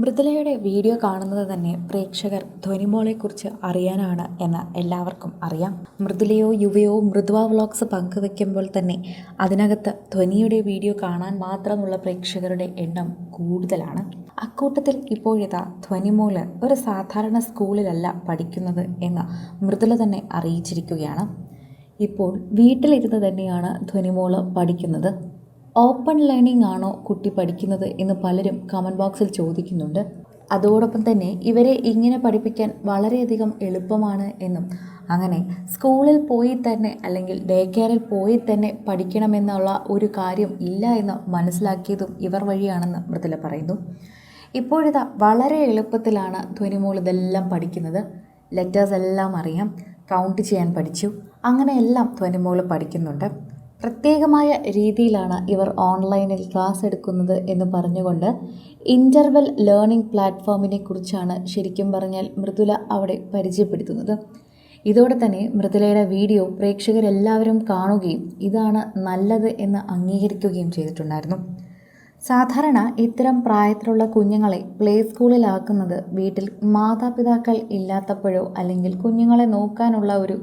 മൃദുലയുടെ video കാണുന്നത് തന്നെ പ്രേക്ഷകർ ധ്വനിമോളെക്കുറിച്ച് അറിയാനാണ് എന്ന് എല്ലാവർക്കും അറിയാം. മൃദുലയോ യുവയോ മൃദുവ വ്ളോഗ്സ് പങ്കുവെക്കുമ്പോൾ തന്നെ അതിനകത്ത് ധ്വനിയുടെ വീഡിയോ കാണാൻ മാത്രമുള്ള പ്രേക്ഷകരുടെ എണ്ണം കൂടുതലാണ്. അക്കൂട്ടത്തിൽ ഇപ്പോഴിതാ ധ്വനിമോൾ ഒരു സാധാരണ സ്കൂളിലല്ല പഠിക്കുന്നത് എന്ന് മൃദുല തന്നെ അറിയിച്ചിരിക്കുകയാണ്. ഇപ്പോൾ വീട്ടിലിരുന്ന് തന്നെയാണ് ധ്വനിമോൾ പഠിക്കുന്നത്. ഓപ്പൺ ലേണിംഗ് ആണോ കുട്ടി പഠിക്കുന്നത് എന്ന് പലരും കമന്റ് ബോക്സിൽ ചോദിക്കുന്നുണ്ട്. അതോടൊപ്പം തന്നെ ഇവരെ ഇങ്ങനെ പഠിപ്പിക്കാൻ വളരെയധികം എളുപ്പമാണ് എന്നും. അങ്ങനെ സ്കൂളിൽ പോയി തന്നെ അല്ലെങ്കിൽ ഡേ കെയറിൽ പോയി തന്നെ പഠിക്കണമെന്നുള്ള ഒരു കാര്യം ഇല്ല എന്ന് മനസ്സിലാക്കിയതും ഇവർ വഴിയാണെന്ന് മൃദുല പറയുന്നു. ഇപ്പോഴിതാ വളരെ എളുപ്പത്തിലാണ് ധ്വനിമോൾ ഇതെല്ലാം പഠിക്കുന്നത്. ലെറ്റേഴ്സ് എല്ലാം അറിയാം. കൗണ്ട് ചെയ്യാൻ പഠിച്ചു. അങ്ങനെയെല്ലാം ധ്വനിമോൾ പഠിക്കുന്നുണ്ട്. പ്രത്യേകമായ രീതിയിലാണ് ഇവർ ഓൺലൈനിൽ ക്ലാസ് എടുക്കുന്നത് എന്ന് പറഞ്ഞുകൊണ്ട് ഇന്റർവെൽ ലേണിംഗ് പ്ലാറ്റ്ഫോമിനെ കുറിച്ചാണ് ശരിക്കും പറഞ്ഞാൽ മൃദുല അവിടെ പരിചയപ്പെടുത്തുന്നത്. ഇതോടെ തന്നെ മൃദുലയുടെ വീഡിയോ പ്രേക്ഷകരെല്ലാവരും കാണുകയും ഇതാണ് നല്ലത് എന്ന് അംഗീകരിക്കുകയും ചെയ്തിട്ടുണ്ടായിരുന്നു. സാധാരണ ഇത്തരം പ്രായത്തിലുള്ള കുഞ്ഞുങ്ങളെ പ്ലേ സ്കൂളിലാക്കുന്നത് വീട്ടിൽ മാതാപിതാക്കൾ ഇല്ലാത്തപ്പോഴോ അല്ലെങ്കിൽ കുഞ്ഞുങ്ങളെ നോക്കാനുള്ള ഒരു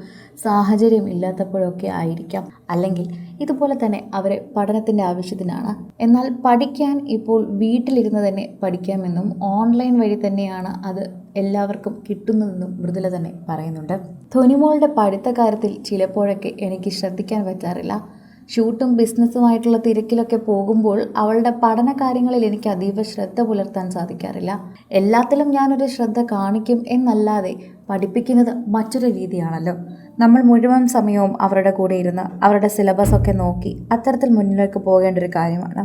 സാഹചര്യം ഇല്ലാത്തപ്പോഴോ ഒക്കെ ആയിരിക്കാം. അല്ലെങ്കിൽ ഇതുപോലെ തന്നെ അവരെ പഠനത്തിന്റെ ആവശ്യത്തിനാണ്. എന്നാൽ പഠിക്കാൻ ഇപ്പോൾ വീട്ടിലിരുന്ന് തന്നെ പഠിക്കാമെന്നും ഓൺലൈൻ വഴി തന്നെയാണ് അത് എല്ലാവർക്കും കിട്ടുന്നതെന്നും മൃദുല തന്നെ പറയുന്നുണ്ട്. ധോനിമോളുടെ പഠിത്ത കാര്യത്തിൽ ചിലപ്പോഴൊക്കെ എനിക്ക് ശ്രദ്ധിക്കാൻ പറ്റാറില്ല. ഷൂട്ടും ബിസിനസ്സുമായിട്ടുള്ള തിരക്കിലൊക്കെ പോകുമ്പോൾ അവളുടെ പഠന കാര്യങ്ങളിൽ എനിക്ക് അതീവ ശ്രദ്ധ പുലർത്താൻ സാധിക്കാറില്ല. എല്ലാത്തിലും ഞാനൊരു ശ്രദ്ധ കാണിക്കും എന്നല്ലാതെ പഠിപ്പിക്കുന്നത് മറ്റൊരു രീതിയാണല്ലോ. നമ്മൾ മുഴുവൻ സമയവും അവരുടെ കൂടെ ഇരുന്ന് അവരുടെ സിലബസ് ഒക്കെ നോക്കി അത്തരത്തിൽ മുന്നിലേക്ക് പോകേണ്ട ഒരു കാര്യമാണ്.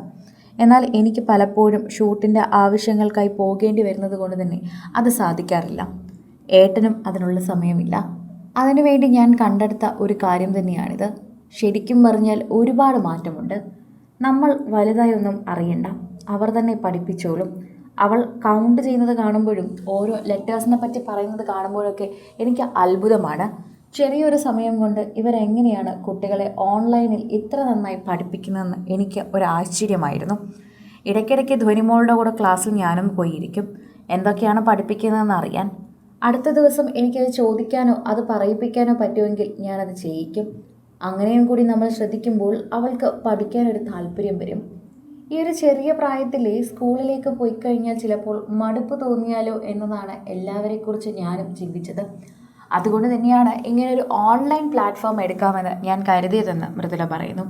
എന്നാൽ എനിക്ക് പലപ്പോഴും ഷൂട്ടിന്റെ ആവശ്യങ്ങൾക്കായി പോകേണ്ടി വരുന്നത് കൊണ്ട് തന്നെ അത് സാധിക്കാറില്ല. ഏട്ടനും അതിനുള്ള സമയമില്ല. അതിനുവേണ്ടി ഞാൻ കണ്ടെടുത്ത ഒരു കാര്യം തന്നെയാണിത്. ശരിക്കും പറഞ്ഞാൽ ഒരുപാട് മാറ്റമുണ്ട്. നമ്മൾ വലുതായി ഒന്നും അറിയണ്ട. അവർ തന്നെ പഠിപ്പിച്ചോളും. അവൾ കൗണ്ട് ചെയ്യുന്നത് കാണുമ്പോഴും ഓരോ ലെറ്റേഴ്സിനെ പറ്റി പറയുന്നത് കാണുമ്പോഴൊക്കെ എനിക്ക് അത്ഭുതമാണ്. ചെറിയൊരു സമയം കൊണ്ട് ഇവരെങ്ങനെയാണ് കുട്ടികളെ ഓൺലൈനിൽ ഇത്ര നന്നായി പഠിപ്പിക്കുന്നതെന്ന് എനിക്ക് ഒരു ആശ്ചര്യമായിരുന്നു ഇടയ്ക്കിടയ്ക്ക് ധ്വനിമോളുടെ കൂടെ ക്ലാസ്സിൽ ഞാനും പോയിരിക്കും. എന്തൊക്കെയാണ് പഠിപ്പിക്കുന്നതെന്ന് അറിയാൻ. അടുത്ത ദിവസം എനിക്കത് ചോദിക്കാനോ അത് പറയിപ്പിക്കാനോ പറ്റുമെങ്കിൽ ഞാനത് ചെയ്യിക്കും. അങ്ങനെയും കൂടി നമ്മൾ ശ്രദ്ധിക്കുമ്പോൾ അവൾക്ക് പഠിക്കാനൊരു താല്പര്യം വരും. ഈ ഒരു ചെറിയ പ്രായത്തിൽ സ്കൂളിലേക്ക് പോയി കഴിഞ്ഞാൽ ചിലപ്പോൾ മടുപ്പ് തോന്നിയാലോ എന്നതാണ് എല്ലാവരെക്കുറിച്ച് ഞാനും ചിന്തിച്ചത്. അതുകൊണ്ട് തന്നെയാണ് ഇങ്ങനൊരു ഓൺലൈൻ പ്ലാറ്റ്ഫോം എടുക്കാമെന്ന് ഞാൻ കരുതിയതെന്ന് മൃദുല പറയുന്നു.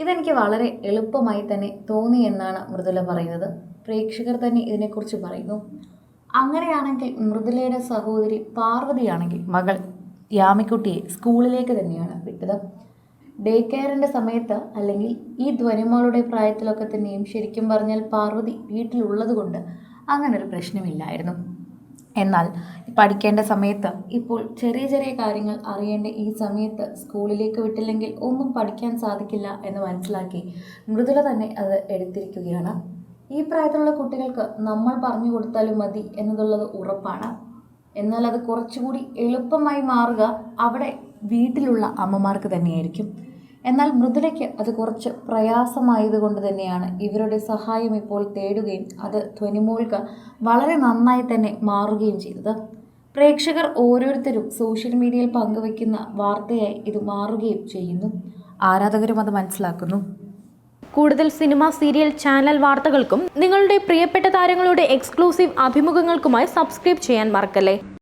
ഇതെനിക്ക് വളരെ എളുപ്പമായി തന്നെ തോന്നി എന്നാണ് മൃദുല പറയുന്നത്. പ്രേക്ഷകർ തന്നെ ഇതിനെക്കുറിച്ച് പറയുന്നു. അങ്ങനെയാണെങ്കിൽ മൃദുലയുടെ സഹോദരി പാർവതിയാണെങ്കിൽ മകൾ യാമിക്കുട്ടിയെ സ്കൂളിലേക്ക് തന്നെയാണ് വിട്ടത്. ഡേ കെയറിന്റെ സമയത്ത് അല്ലെങ്കിൽ ഈ ധ്വനിമോളുടെ പ്രായത്തിലൊക്കെ തന്നെയും ശരിക്കും പറഞ്ഞാൽ പാർവതി വീട്ടിലുള്ളത് കൊണ്ട് അങ്ങനെ ഒരു പ്രശ്നമില്ലായിരുന്നു. എന്നാൽ പഠിക്കേണ്ട സമയത്ത് ഇപ്പോൾ ചെറിയ ചെറിയ കാര്യങ്ങൾ അറിയേണ്ട ഈ സമയത്ത് സ്കൂളിലേക്ക് വിട്ടില്ലെങ്കിൽ ഒന്നും പഠിക്കാൻ സാധിക്കില്ല എന്ന് മനസ്സിലാക്കി മൃദുല തന്നെ അത് എടുത്തിരിക്കുകയാണ്. ഈ പ്രായത്തിലുള്ള കുട്ടികൾക്ക് നമ്മൾ പറഞ്ഞു കൊടുത്താലും മതി എന്നതുള്ളത് ഉറപ്പാണ്. എന്നാൽ അത് കുറച്ചുകൂടി എളുപ്പമായി മാറുക അവിടെ വീട്ടിലുള്ള അമ്മമാർക്ക് തന്നെയായിരിക്കും. എന്നാൽ മൃദുലയ്ക്ക് അത് കുറച്ച് പ്രയാസമായതുകൊണ്ട് തന്നെയാണ് ഇവരുടെ സഹായം ഇപ്പോൾ തേടുകയും അത് ധ്വനിമോൾക്ക് വളരെ നന്നായി തന്നെ മാറുകയും ചെയ്തത്. പ്രേക്ഷകർ ഓരോരുത്തരും സോഷ്യൽ മീഡിയയിൽ പങ്കുവയ്ക്കുന്ന വാർത്തയായി ഇത് മാറുകയും ചെയ്യുന്നു. ആരാധകരും അത് മനസ്സിലാക്കുന്നു. കൂടുതൽ സിനിമ സീരിയൽ ചാനൽ വാർത്തകൾക്കും നിങ്ങളുടെ പ്രിയപ്പെട്ട താരങ്ങളുടെ എക്സ്ക്ലൂസീവ് അഭിമുഖങ്ങൾക്കുമായി സബ്സ്ക്രൈബ് ചെയ്യാൻ മറക്കല്ലേ?